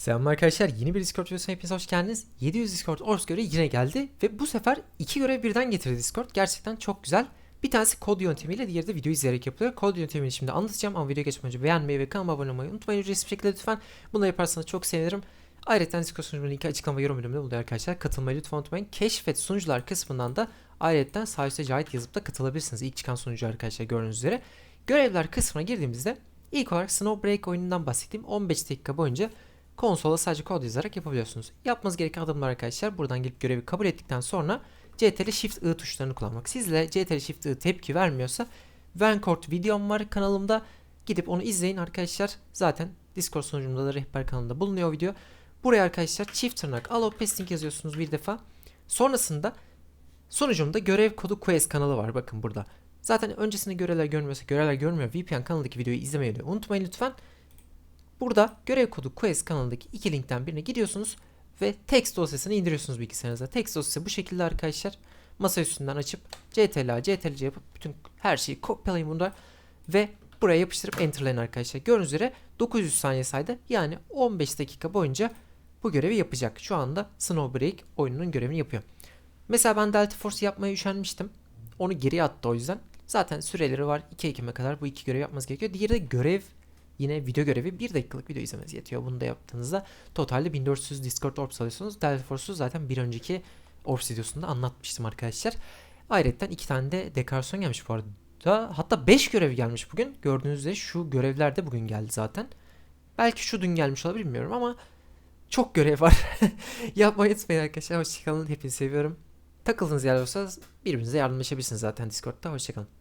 Selam arkadaşlar yeni bir Discord videosuna hepiniz hoş geldiniz. 700 Discord Ors görevi yine geldi ve bu sefer iki görev birden getirdi Discord. Gerçekten çok güzel. Bir tanesi kod yöntemiyle diğeri de video izleyerek yapılıyor. Kod yöntemini şimdi anlatacağım ama video geçmeden önce beğenmeyi ve kanalıma abone olmayı unutmayın ücretsiz şekilde lütfen. Bunu yaparsanız çok sevinirim. Ayrıca Discord sunucumunun linki açıklama yorum bölümünde bulunuyor arkadaşlar. Katılmayı lütfen unutmayın. Keşfet sunucular kısmından da ayrıca sağ üstte Cahit yazıp da katılabilirsiniz. İlk çıkan sunucu arkadaşlar gördüğünüz üzere. Görevler kısmına girdiğimizde ilk olarak Snowbreak oyunundan bahsettiğim 15 dakika boyunca konsola sadece kod yazarak yapabiliyorsunuz. Yapmanız gereken adımlar arkadaşlar buradan gelip görevi kabul ettikten sonra CTRL Shift I tuşlarını kullanmak. Sizle CTRL Shift I tepki vermiyorsa Vancourt videom var kanalımda. Gidip onu izleyin arkadaşlar. Zaten Discord sunucumda da rehber kanalında bulunuyor o video. Buraya arkadaşlar çift tırnak allow pasting yazıyorsunuz bir defa. Sonrasında sunucumda görev kodu quest kanalı var bakın burada. Zaten öncesinde görevler görmüyorsa görevler görmüyor. VPN kanalındaki videoyu izlemeyi unutmayın lütfen. Burada görev kodu Quest kanalındaki iki linkten birine gidiyorsunuz ve text dosyasını indiriyorsunuz bilgisayarınıza. Text dosyası bu şekilde arkadaşlar. Masa üstünden açıp CTRL, CTRL yapıp bütün her şeyi kopyalayın bunda ve buraya yapıştırıp enterlayın arkadaşlar. Gördüğünüz üzere 900 saniye saydı. Yani 15 dakika boyunca bu görevi yapacak. Şu anda Snowbreak oyununun görevini yapıyor. Mesela ben Delta Force yapmaya üşenmiştim. Onu geri attı o yüzden. Zaten süreleri var. 2 Ekim'e kadar bu iki görev yapmanız gerekiyor. Diğeri de görev Yine video görevi 1 dakikalık video izlemeniz yetiyor. Bunu da yaptığınızda totalde 1400 Discord Orbs alıyorsunuz. Delta Force'u zaten bir önceki Orbs videosunda anlatmıştım arkadaşlar. Ayrıca iki tane de dekorasyon gelmiş bu arada. Hatta 5 görev gelmiş bugün. Gördüğünüz üzere şu görevler de bugün geldi zaten. Belki şu dün gelmiş olabilir bilmiyorum ama çok görev var. Yapmayı unutmayın arkadaşlar. Hoşçakalın. Hepinizi seviyorum. Takıldığınız yer olursa birbirinize yardımlaşabilirsiniz zaten Discord'da. Hoşçakalın.